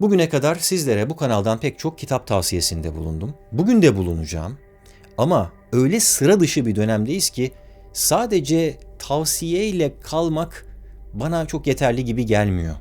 Bugüne kadar sizlere bu kanaldan pek çok kitap tavsiyesinde bulundum. Bugün de bulunacağım. Ama öyle sıra dışı bir dönemdeyiz ki sadece tavsiyeyle kalmak bana çok yeterli gibi gelmiyor.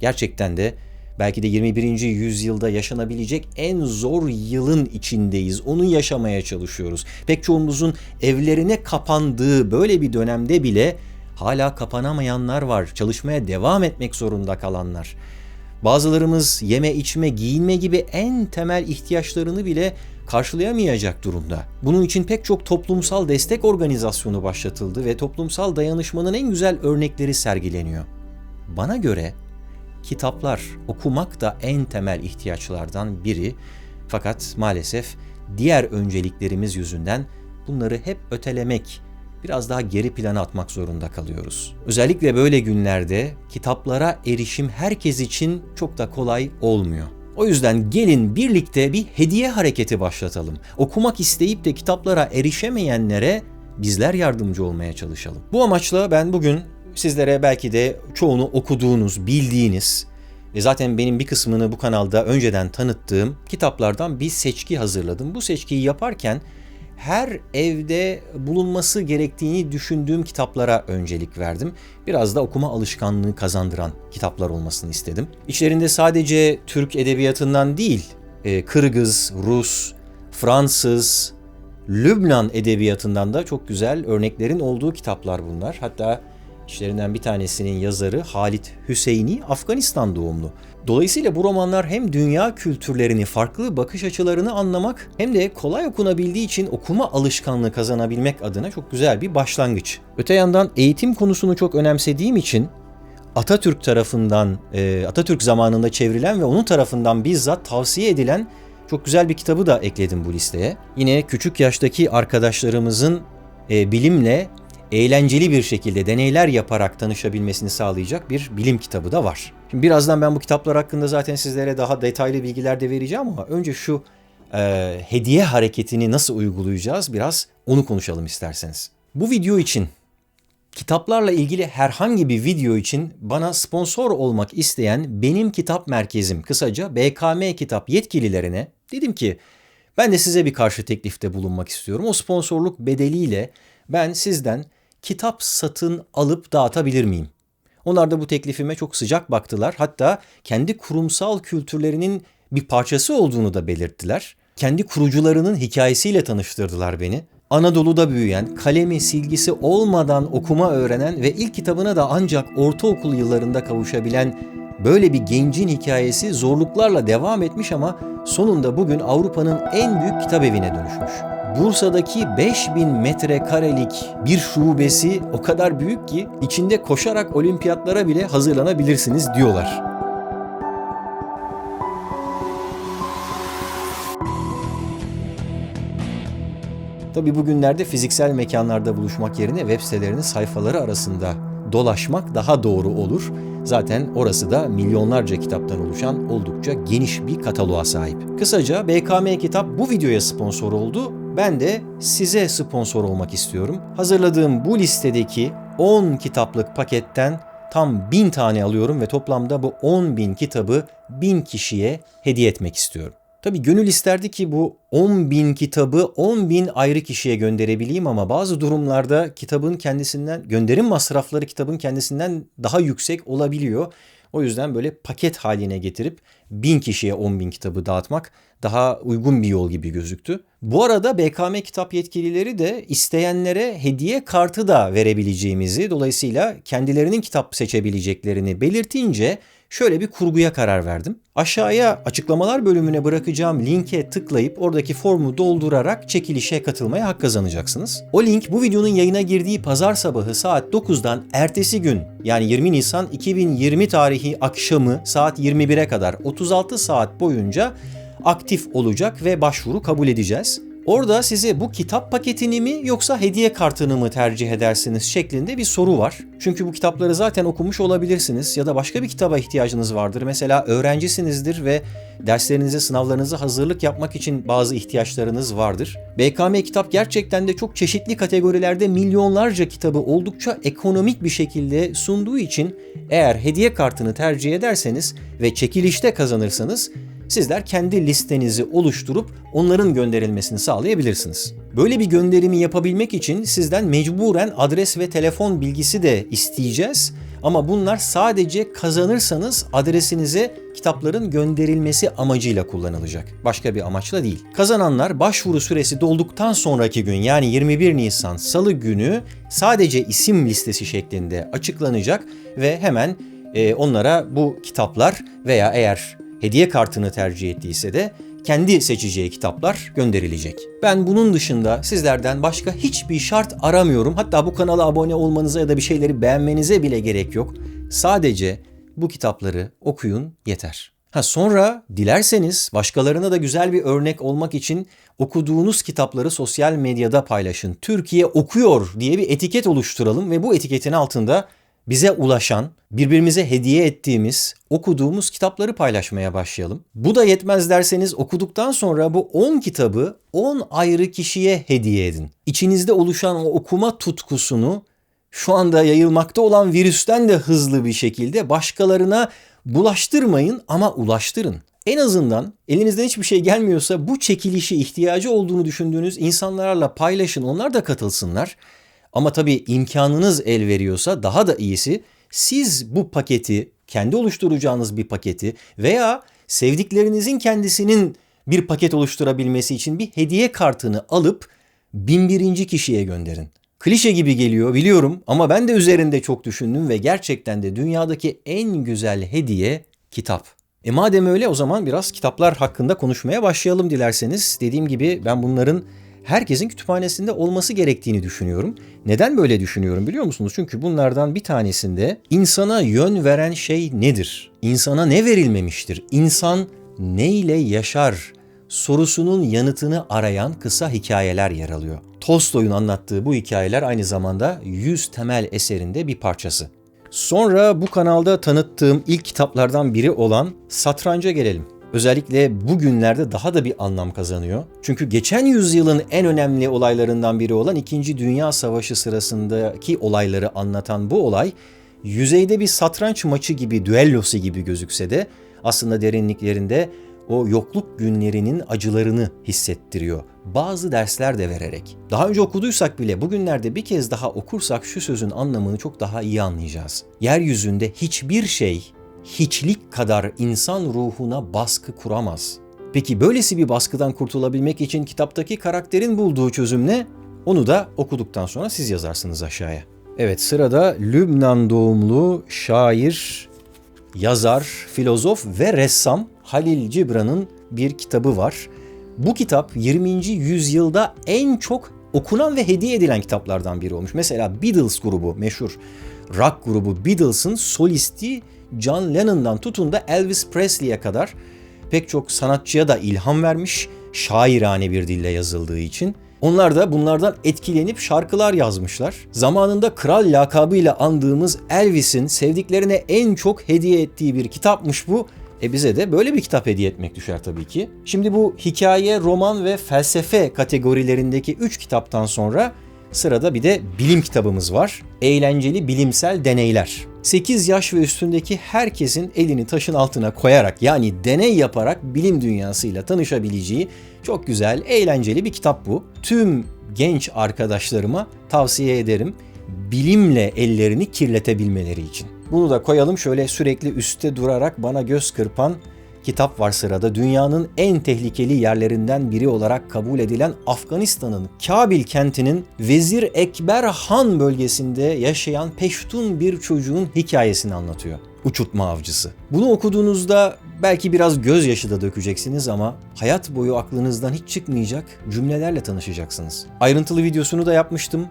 Gerçekten de belki de 21. yüzyılda yaşanabilecek en zor yılın içindeyiz. Onu yaşamaya çalışıyoruz. Pek çoğumuzun evlerine kapandığı böyle bir dönemde bile hala kapanamayanlar var. Çalışmaya devam etmek zorunda kalanlar. Bazılarımız yeme, içme, giyinme gibi en temel ihtiyaçlarını bile karşılayamayacak durumda. Bunun için pek çok toplumsal destek organizasyonu başlatıldı ve toplumsal dayanışmanın en güzel örnekleri sergileniyor. Bana göre kitaplar, okumak da en temel ihtiyaçlardan biri. Fakat maalesef diğer önceliklerimiz yüzünden bunları hep ötelemek, biraz daha geri plana atmak zorunda kalıyoruz. Özellikle böyle günlerde kitaplara erişim herkes için çok da kolay olmuyor. O yüzden gelin birlikte bir hediye hareketi başlatalım. Okumak isteyip de kitaplara erişemeyenlere bizler yardımcı olmaya çalışalım. Bu amaçla ben bugün sizlere belki de çoğunu okuduğunuz, bildiğiniz ve zaten benim bir kısmını bu kanalda önceden tanıttığım kitaplardan bir seçki hazırladım. Bu seçkiyi yaparken her evde bulunması gerektiğini düşündüğüm kitaplara öncelik verdim. Biraz da okuma alışkanlığı kazandıran kitaplar olmasını istedim. İçlerinde sadece Türk edebiyatından değil, e, Kırgız, Rus, Fransız, Lübnan edebiyatından da çok güzel örneklerin olduğu kitaplar bunlar. Hatta İşlerinden bir tanesinin yazarı Halit Hüseyini Afganistan doğumlu. Dolayısıyla bu romanlar hem dünya kültürlerini, farklı bakış açılarını anlamak hem de kolay okunabildiği için okuma alışkanlığı kazanabilmek adına çok güzel bir başlangıç. Öte yandan eğitim konusunu çok önemsediğim için Atatürk tarafından, e, Atatürk zamanında çevrilen ve onun tarafından bizzat tavsiye edilen çok güzel bir kitabı da ekledim bu listeye. Yine küçük yaştaki arkadaşlarımızın e, bilimle eğlenceli bir şekilde deneyler yaparak tanışabilmesini sağlayacak bir bilim kitabı da var. Şimdi birazdan ben bu kitaplar hakkında zaten sizlere daha detaylı bilgiler de vereceğim ama önce şu e, hediye hareketini nasıl uygulayacağız biraz onu konuşalım isterseniz. Bu video için kitaplarla ilgili herhangi bir video için bana sponsor olmak isteyen benim kitap merkezim kısaca BKM kitap yetkililerine dedim ki ben de size bir karşı teklifte bulunmak istiyorum. O sponsorluk bedeliyle ben sizden kitap satın alıp dağıtabilir miyim? Onlar da bu teklifime çok sıcak baktılar. Hatta kendi kurumsal kültürlerinin bir parçası olduğunu da belirttiler. Kendi kurucularının hikayesiyle tanıştırdılar beni. Anadolu'da büyüyen, kalemi, silgisi olmadan okuma öğrenen ve ilk kitabına da ancak ortaokul yıllarında kavuşabilen böyle bir gencin hikayesi zorluklarla devam etmiş ama sonunda bugün Avrupa'nın en büyük kitap evine dönüşmüş. Bursa'daki 5000 metrekarelik bir şubesi o kadar büyük ki içinde koşarak olimpiyatlara bile hazırlanabilirsiniz diyorlar. Tabi bugünlerde fiziksel mekanlarda buluşmak yerine web sitelerinin sayfaları arasında dolaşmak daha doğru olur. Zaten orası da milyonlarca kitaptan oluşan oldukça geniş bir kataloğa sahip. Kısaca BKM Kitap bu videoya sponsor oldu ben de size sponsor olmak istiyorum. Hazırladığım bu listedeki 10 kitaplık paketten tam 1000 tane alıyorum ve toplamda bu 10 bin kitabı 1000 kişiye hediye etmek istiyorum. Tabii gönül isterdi ki bu 10 bin kitabı 10 bin ayrı kişiye gönderebileyim ama bazı durumlarda kitabın kendisinden, gönderim masrafları kitabın kendisinden daha yüksek olabiliyor. O yüzden böyle paket haline getirip bin kişiye 10 bin kitabı dağıtmak daha uygun bir yol gibi gözüktü. Bu arada BKM kitap yetkilileri de isteyenlere hediye kartı da verebileceğimizi dolayısıyla kendilerinin kitap seçebileceklerini belirtince şöyle bir kurguya karar verdim. Aşağıya açıklamalar bölümüne bırakacağım linke tıklayıp oradaki formu doldurarak çekilişe katılmaya hak kazanacaksınız. O link bu videonun yayına girdiği pazar sabahı saat 9'dan ertesi gün yani 20 Nisan 2020 tarihi akşamı saat 21'e kadar 36 saat boyunca aktif olacak ve başvuru kabul edeceğiz. Orada size bu kitap paketini mi yoksa hediye kartını mı tercih edersiniz şeklinde bir soru var. Çünkü bu kitapları zaten okumuş olabilirsiniz ya da başka bir kitaba ihtiyacınız vardır. Mesela öğrencisinizdir ve derslerinize, sınavlarınıza hazırlık yapmak için bazı ihtiyaçlarınız vardır. BKM kitap gerçekten de çok çeşitli kategorilerde milyonlarca kitabı oldukça ekonomik bir şekilde sunduğu için eğer hediye kartını tercih ederseniz ve çekilişte kazanırsanız sizler kendi listenizi oluşturup onların gönderilmesini sağlayabilirsiniz. Böyle bir gönderimi yapabilmek için sizden mecburen adres ve telefon bilgisi de isteyeceğiz. Ama bunlar sadece kazanırsanız adresinize kitapların gönderilmesi amacıyla kullanılacak. Başka bir amaçla değil. Kazananlar başvuru süresi dolduktan sonraki gün yani 21 Nisan Salı günü sadece isim listesi şeklinde açıklanacak ve hemen e, onlara bu kitaplar veya eğer hediye kartını tercih ettiyse de kendi seçeceği kitaplar gönderilecek. Ben bunun dışında sizlerden başka hiçbir şart aramıyorum. Hatta bu kanala abone olmanıza ya da bir şeyleri beğenmenize bile gerek yok. Sadece bu kitapları okuyun yeter. Ha sonra dilerseniz başkalarına da güzel bir örnek olmak için okuduğunuz kitapları sosyal medyada paylaşın. Türkiye okuyor diye bir etiket oluşturalım ve bu etiketin altında bize ulaşan, birbirimize hediye ettiğimiz, okuduğumuz kitapları paylaşmaya başlayalım. Bu da yetmez derseniz okuduktan sonra bu 10 kitabı 10 ayrı kişiye hediye edin. İçinizde oluşan o okuma tutkusunu şu anda yayılmakta olan virüsten de hızlı bir şekilde başkalarına bulaştırmayın ama ulaştırın. En azından elinizden hiçbir şey gelmiyorsa bu çekilişi ihtiyacı olduğunu düşündüğünüz insanlarla paylaşın. Onlar da katılsınlar. Ama tabii imkanınız el veriyorsa daha da iyisi siz bu paketi kendi oluşturacağınız bir paketi veya sevdiklerinizin kendisinin bir paket oluşturabilmesi için bir hediye kartını alıp bin birinci kişiye gönderin. Klişe gibi geliyor biliyorum ama ben de üzerinde çok düşündüm ve gerçekten de dünyadaki en güzel hediye kitap. E madem öyle o zaman biraz kitaplar hakkında konuşmaya başlayalım dilerseniz. Dediğim gibi ben bunların herkesin kütüphanesinde olması gerektiğini düşünüyorum. Neden böyle düşünüyorum biliyor musunuz? Çünkü bunlardan bir tanesinde insana yön veren şey nedir? İnsana ne verilmemiştir? İnsan ne ile yaşar? sorusunun yanıtını arayan kısa hikayeler yer alıyor. Tolstoy'un anlattığı bu hikayeler aynı zamanda 100 temel eserinde bir parçası. Sonra bu kanalda tanıttığım ilk kitaplardan biri olan Satranca gelelim özellikle bugünlerde daha da bir anlam kazanıyor. Çünkü geçen yüzyılın en önemli olaylarından biri olan 2. Dünya Savaşı sırasındaki olayları anlatan bu olay yüzeyde bir satranç maçı gibi, düellosu gibi gözükse de aslında derinliklerinde o yokluk günlerinin acılarını hissettiriyor. Bazı dersler de vererek. Daha önce okuduysak bile bugünlerde bir kez daha okursak şu sözün anlamını çok daha iyi anlayacağız. Yeryüzünde hiçbir şey hiçlik kadar insan ruhuna baskı kuramaz. Peki böylesi bir baskıdan kurtulabilmek için kitaptaki karakterin bulduğu çözüm ne? Onu da okuduktan sonra siz yazarsınız aşağıya. Evet sırada Lübnan doğumlu şair, yazar, filozof ve ressam Halil Cibran'ın bir kitabı var. Bu kitap 20. yüzyılda en çok okunan ve hediye edilen kitaplardan biri olmuş. Mesela Beatles grubu meşhur rock grubu Beatles'ın solisti John Lennon'dan tutun da Elvis Presley'e kadar pek çok sanatçıya da ilham vermiş, şairane bir dille yazıldığı için. Onlar da bunlardan etkilenip şarkılar yazmışlar. Zamanında kral lakabıyla andığımız Elvis'in sevdiklerine en çok hediye ettiği bir kitapmış bu. E bize de böyle bir kitap hediye etmek düşer tabii ki. Şimdi bu hikaye, roman ve felsefe kategorilerindeki 3 kitaptan sonra sırada bir de bilim kitabımız var. Eğlenceli bilimsel deneyler. 8 yaş ve üstündeki herkesin elini taşın altına koyarak yani deney yaparak bilim dünyasıyla tanışabileceği çok güzel, eğlenceli bir kitap bu. Tüm genç arkadaşlarıma tavsiye ederim bilimle ellerini kirletebilmeleri için. Bunu da koyalım şöyle sürekli üstte durarak bana göz kırpan kitap var sırada. Dünyanın en tehlikeli yerlerinden biri olarak kabul edilen Afganistan'ın Kabil kentinin Vezir Ekber Han bölgesinde yaşayan peştun bir çocuğun hikayesini anlatıyor. Uçurtma avcısı. Bunu okuduğunuzda belki biraz gözyaşı da dökeceksiniz ama hayat boyu aklınızdan hiç çıkmayacak cümlelerle tanışacaksınız. Ayrıntılı videosunu da yapmıştım.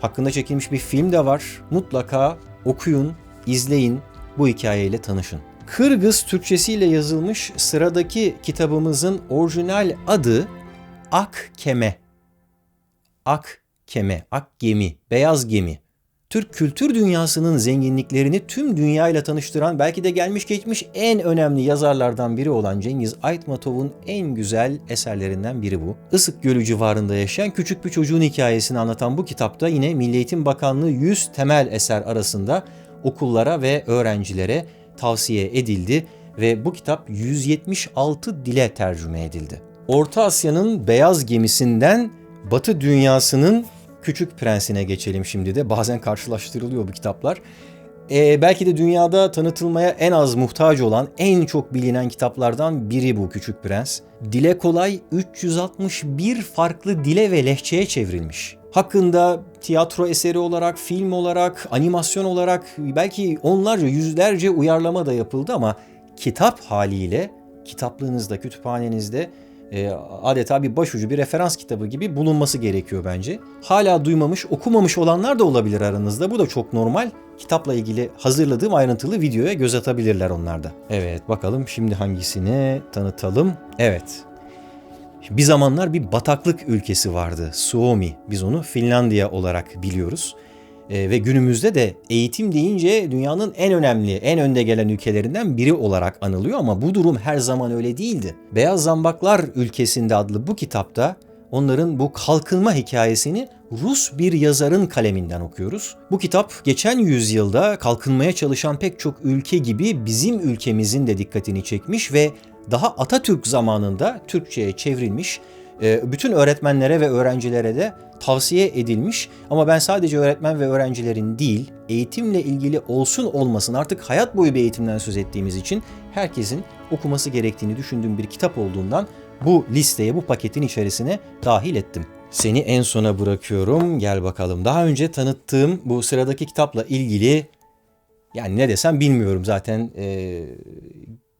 Hakkında çekilmiş bir film de var. Mutlaka okuyun, izleyin, bu hikayeyle tanışın. Kırgız Türkçesiyle yazılmış sıradaki kitabımızın orijinal adı Ak Keme. Ak Keme, Ak Gemi, Beyaz Gemi. Türk kültür dünyasının zenginliklerini tüm dünyayla tanıştıran belki de gelmiş geçmiş en önemli yazarlardan biri olan Cengiz Aytmatov'un en güzel eserlerinden biri bu. Isık Gölü civarında yaşayan küçük bir çocuğun hikayesini anlatan bu kitapta yine Milli Eğitim Bakanlığı 100 temel eser arasında okullara ve öğrencilere tavsiye edildi ve bu kitap 176 dile tercüme edildi. Orta Asya'nın beyaz gemisinden Batı dünyasının Küçük Prensine geçelim şimdi de. Bazen karşılaştırılıyor bu kitaplar. Ee, belki de dünyada tanıtılmaya en az muhtaç olan, en çok bilinen kitaplardan biri bu Küçük Prens. Dile kolay 361 farklı dile ve lehçeye çevrilmiş. Hakkında tiyatro eseri olarak, film olarak, animasyon olarak belki onlarca, yüzlerce uyarlama da yapıldı ama kitap haliyle kitaplığınızda, kütüphanenizde e, adeta bir başucu, bir referans kitabı gibi bulunması gerekiyor bence. Hala duymamış, okumamış olanlar da olabilir aranızda. Bu da çok normal. Kitapla ilgili hazırladığım ayrıntılı videoya göz atabilirler onlar da. Evet bakalım şimdi hangisini tanıtalım. Evet. Bir zamanlar bir bataklık ülkesi vardı. Suomi. Biz onu Finlandiya olarak biliyoruz. E, ve günümüzde de eğitim deyince dünyanın en önemli, en önde gelen ülkelerinden biri olarak anılıyor ama bu durum her zaman öyle değildi. Beyaz Zambaklar ülkesinde adlı bu kitapta onların bu kalkınma hikayesini Rus bir yazarın kaleminden okuyoruz. Bu kitap geçen yüzyılda kalkınmaya çalışan pek çok ülke gibi bizim ülkemizin de dikkatini çekmiş ve daha Atatürk zamanında Türkçe'ye çevrilmiş ee, bütün öğretmenlere ve öğrencilere de tavsiye edilmiş ama ben sadece öğretmen ve öğrencilerin değil, eğitimle ilgili olsun olmasın artık hayat boyu bir eğitimden söz ettiğimiz için herkesin okuması gerektiğini düşündüğüm bir kitap olduğundan bu listeye, bu paketin içerisine dahil ettim. Seni en sona bırakıyorum. Gel bakalım. Daha önce tanıttığım bu sıradaki kitapla ilgili yani ne desem bilmiyorum zaten e,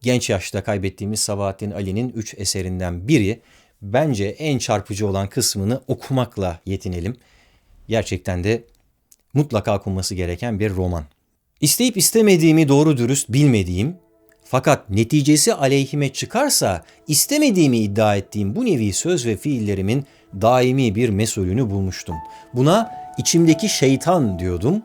genç yaşta kaybettiğimiz Sabahattin Ali'nin üç eserinden biri bence en çarpıcı olan kısmını okumakla yetinelim. Gerçekten de mutlaka okunması gereken bir roman. İsteyip istemediğimi doğru dürüst bilmediğim fakat neticesi aleyhime çıkarsa istemediğimi iddia ettiğim bu nevi söz ve fiillerimin daimi bir mesulünü bulmuştum. Buna içimdeki şeytan diyordum.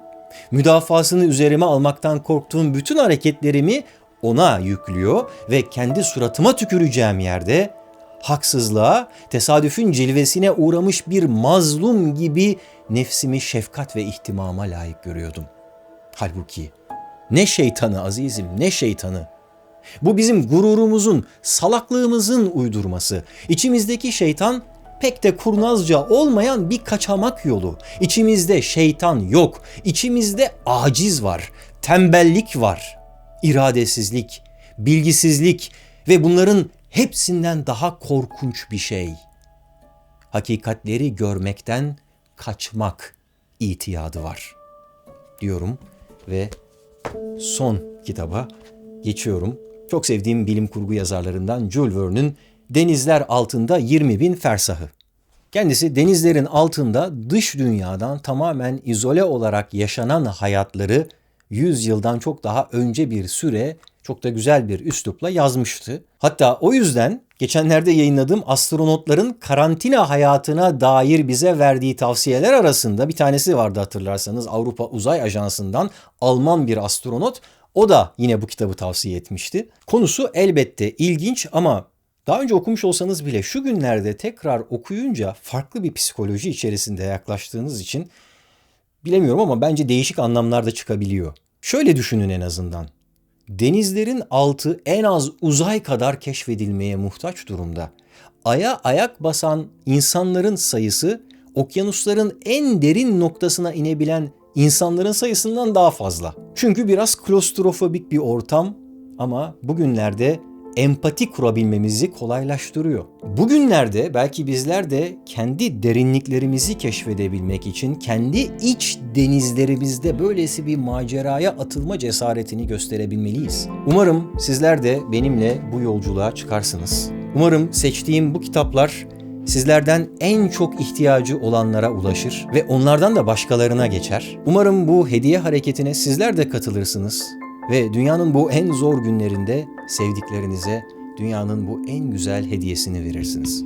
Müdafasını üzerime almaktan korktuğum bütün hareketlerimi ona yüklüyor ve kendi suratıma tüküreceğim yerde haksızlığa, tesadüfün cilvesine uğramış bir mazlum gibi nefsimi şefkat ve ihtimama layık görüyordum. Halbuki ne şeytanı azizim ne şeytanı. Bu bizim gururumuzun, salaklığımızın uydurması. İçimizdeki şeytan pek de kurnazca olmayan bir kaçamak yolu. İçimizde şeytan yok. İçimizde aciz var, tembellik var, iradesizlik, bilgisizlik ve bunların hepsinden daha korkunç bir şey. Hakikatleri görmekten kaçmak itiyadı var diyorum ve son kitaba geçiyorum. Çok sevdiğim bilim kurgu yazarlarından Jules Verne'ün Denizler Altında 20 Bin Fersahı. Kendisi denizlerin altında dış dünyadan tamamen izole olarak yaşanan hayatları 100 yıldan çok daha önce bir süre çok da güzel bir üslupla yazmıştı. Hatta o yüzden geçenlerde yayınladığım astronotların karantina hayatına dair bize verdiği tavsiyeler arasında bir tanesi vardı hatırlarsanız Avrupa Uzay Ajansı'ndan Alman bir astronot. O da yine bu kitabı tavsiye etmişti. Konusu elbette ilginç ama daha önce okumuş olsanız bile şu günlerde tekrar okuyunca farklı bir psikoloji içerisinde yaklaştığınız için bilemiyorum ama bence değişik anlamlarda çıkabiliyor. Şöyle düşünün en azından. Denizlerin altı en az uzay kadar keşfedilmeye muhtaç durumda. Aya ayak basan insanların sayısı okyanusların en derin noktasına inebilen insanların sayısından daha fazla. Çünkü biraz klostrofobik bir ortam ama bugünlerde empati kurabilmemizi kolaylaştırıyor. Bugünlerde belki bizler de kendi derinliklerimizi keşfedebilmek için kendi iç denizlerimizde böylesi bir maceraya atılma cesaretini gösterebilmeliyiz. Umarım sizler de benimle bu yolculuğa çıkarsınız. Umarım seçtiğim bu kitaplar sizlerden en çok ihtiyacı olanlara ulaşır ve onlardan da başkalarına geçer. Umarım bu hediye hareketine sizler de katılırsınız ve dünyanın bu en zor günlerinde sevdiklerinize dünyanın bu en güzel hediyesini verirsiniz.